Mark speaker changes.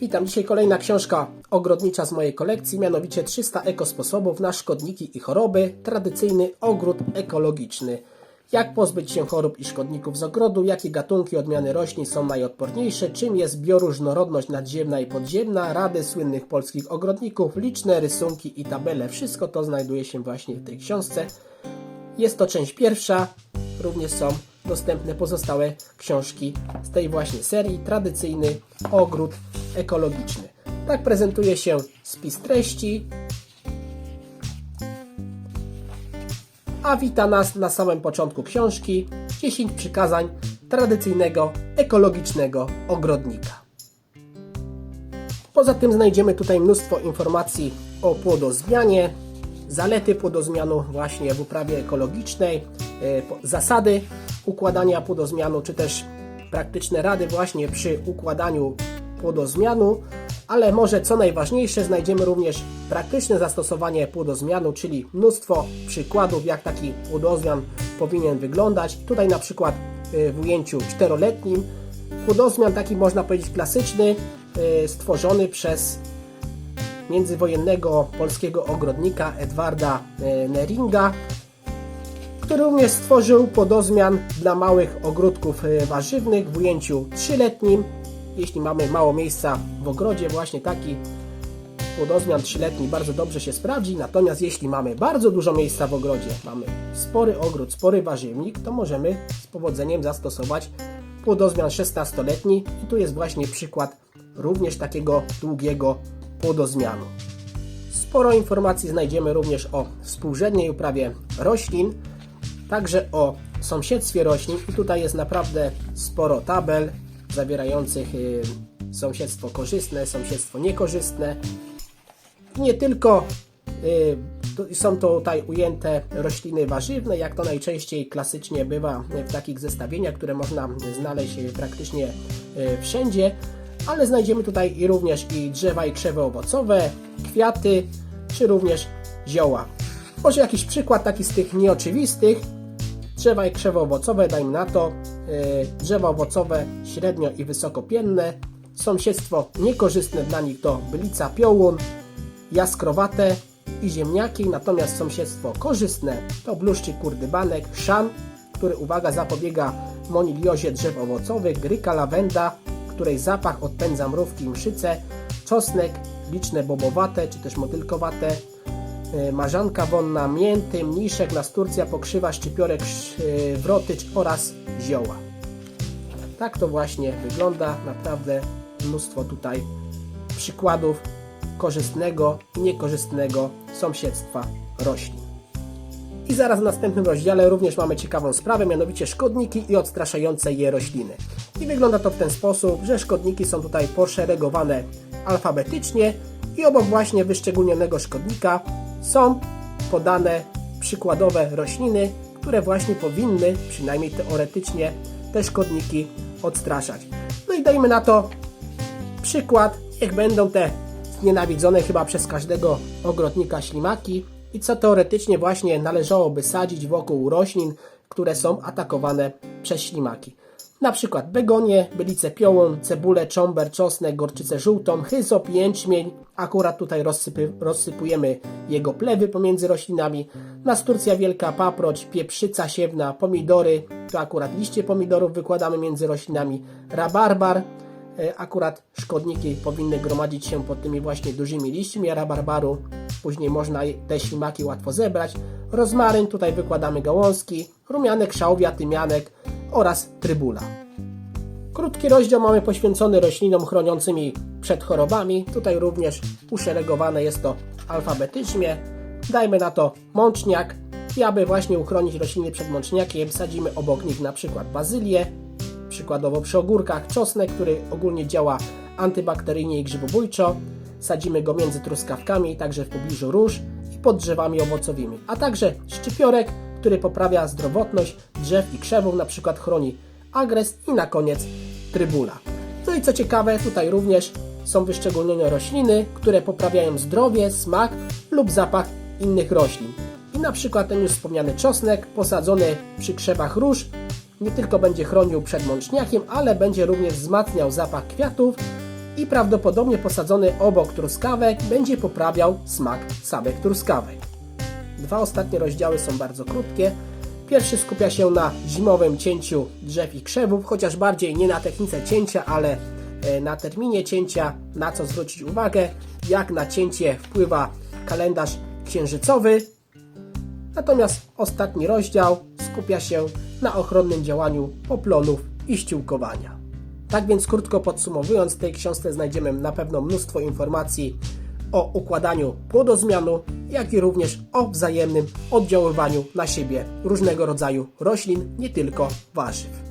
Speaker 1: Witam, dzisiaj kolejna książka ogrodnicza z mojej kolekcji, mianowicie 300 ekosposobów na szkodniki i choroby, tradycyjny ogród ekologiczny. Jak pozbyć się chorób i szkodników z ogrodu, jakie gatunki odmiany roślin są najodporniejsze, czym jest bioróżnorodność nadziemna i podziemna, rady słynnych polskich ogrodników, liczne rysunki i tabele. Wszystko to znajduje się właśnie w tej książce. Jest to część pierwsza, również są dostępne pozostałe książki z tej właśnie serii, tradycyjny ogród ekologiczny. Tak prezentuje się spis treści, a wita nas na samym początku książki 10 przykazań tradycyjnego ekologicznego ogrodnika. Poza tym znajdziemy tutaj mnóstwo informacji o płodozmianie, zalety płodozmianu właśnie w uprawie ekologicznej, e, zasady układania płodozmianu, czy też praktyczne rady właśnie przy układaniu płodozmianu, ale może co najważniejsze znajdziemy również praktyczne zastosowanie płodozmianu, czyli mnóstwo przykładów jak taki płodozmian powinien wyglądać. Tutaj na przykład e, w ujęciu czteroletnim płodozmian taki można powiedzieć klasyczny, e, stworzony przez międzywojennego polskiego ogrodnika Edwarda e, Neringa, który również stworzył podozmian dla małych ogródków warzywnych w ujęciu trzyletnim. Jeśli mamy mało miejsca w ogrodzie, właśnie taki podozmian trzyletni bardzo dobrze się sprawdzi. Natomiast jeśli mamy bardzo dużo miejsca w ogrodzie, mamy spory ogród, spory warzywnik, to możemy z powodzeniem zastosować płodozmian 16-letni. I tu jest właśnie przykład również takiego długiego płodozmianu. Sporo informacji znajdziemy również o współrzędnej uprawie roślin, także o sąsiedztwie roślin i tutaj jest naprawdę sporo tabel zawierających y, sąsiedztwo korzystne, sąsiedztwo niekorzystne. Nie tylko y, są tutaj ujęte rośliny warzywne, jak to najczęściej klasycznie bywa w takich zestawieniach, które można znaleźć praktycznie y, wszędzie, ale znajdziemy tutaj również i drzewa i krzewy owocowe, kwiaty, czy również zioła. Może jakiś przykład taki z tych nieoczywistych. Drzewa i krzewy owocowe, dajmy na to, drzewa owocowe średnio i wysokopienne, sąsiedztwo niekorzystne dla nich to bylica piołun, jaskrowate i ziemniaki, natomiast sąsiedztwo korzystne to bluszczyk kurdybanek, szan, który uwaga zapobiega moniliozie drzew owocowych, gryka lawenda, której zapach odpędza mrówki i mszyce, czosnek, liczne bobowate czy też motylkowate, e, marzanka wonna, mięty, mniszek, nasturcja, pokrzywa, szczypiorek, sz- e, wrotycz oraz zioła. Tak to właśnie wygląda. Naprawdę mnóstwo tutaj przykładów korzystnego i niekorzystnego sąsiedztwa roślin. I zaraz w następnym rozdziale również mamy ciekawą sprawę, mianowicie szkodniki i odstraszające je rośliny. I wygląda to w ten sposób, że szkodniki są tutaj poszeregowane alfabetycznie i obok właśnie wyszczególnionego szkodnika są podane przykładowe rośliny, które właśnie powinny, przynajmniej teoretycznie, te szkodniki odstraszać. No i dajmy na to przykład, niech będą te znienawidzone chyba przez każdego ogrodnika ślimaki i co teoretycznie właśnie należałoby sadzić wokół roślin, które są atakowane przez ślimaki. Na przykład begonie, bylice piołun, cebulę, cząber, czosnek, gorczycę żółtą, hyzop, jęczmień. Akurat tutaj rozsypy, rozsypujemy jego plewy pomiędzy roślinami. Nasturcja wielka, paproć, pieprzyca siewna, pomidory. Tu akurat liście pomidorów wykładamy między roślinami. Rabarbar, E, Akurat szkodniki powinny gromadzić się pod tymi właśnie dużymi liśćmi rabarbaru. Później można te ślimaki łatwo zebrać. Rozmaryn, tutaj wykładamy gałązki, rumianek, szałwia, tymianek oraz trybula. Krótki rozdział mamy poświęcony roślinom chroniącymi przed chorobami. Tutaj również uszeregowane jest to alfabetycznie. Dajmy na to mączniak i aby właśnie uchronić rośliny przed mączniakiem, sadzimy obok nich na przykład bazylię, przykładowo przy ogórkach, czosnek, który ogólnie działa antybakteryjnie i grzybobójczo. Sadzimy go między truskawkami, także w pobliżu róż i pod drzewami owocowymi, a także szczypiorek, który poprawia zdrowotność drzew i krzewów, na przykład chroni agres i na koniec trybula. No i co ciekawe, tutaj również są wyszczególnione rośliny, które poprawiają zdrowie, smak lub zapach innych roślin. I na przykład ten już wspomniany czosnek posadzony przy krzewach róż nie tylko będzie chronił przed mączniakiem, ale będzie również wzmacniał zapach kwiatów i prawdopodobnie posadzony obok truskawek będzie poprawiał smak samych truskawek. Dwa ostatnie rozdziały są bardzo krótkie. Pierwszy skupia się na zimowym cięciu drzew i krzewów, chociaż bardziej nie na technice cięcia, ale e, na terminie cięcia, na co zwrócić uwagę, jak na cięcie wpływa kalendarz księżycowy. Natomiast ostatni rozdział skupia się na ochronnym działaniu poplonów i ściółkowania. Tak więc krótko podsumowując, w tej książce znajdziemy na pewno mnóstwo informacji o układaniu płodozmianu, jak i również o wzajemnym oddziaływaniu na siebie różnego rodzaju roślin, nie tylko warzyw.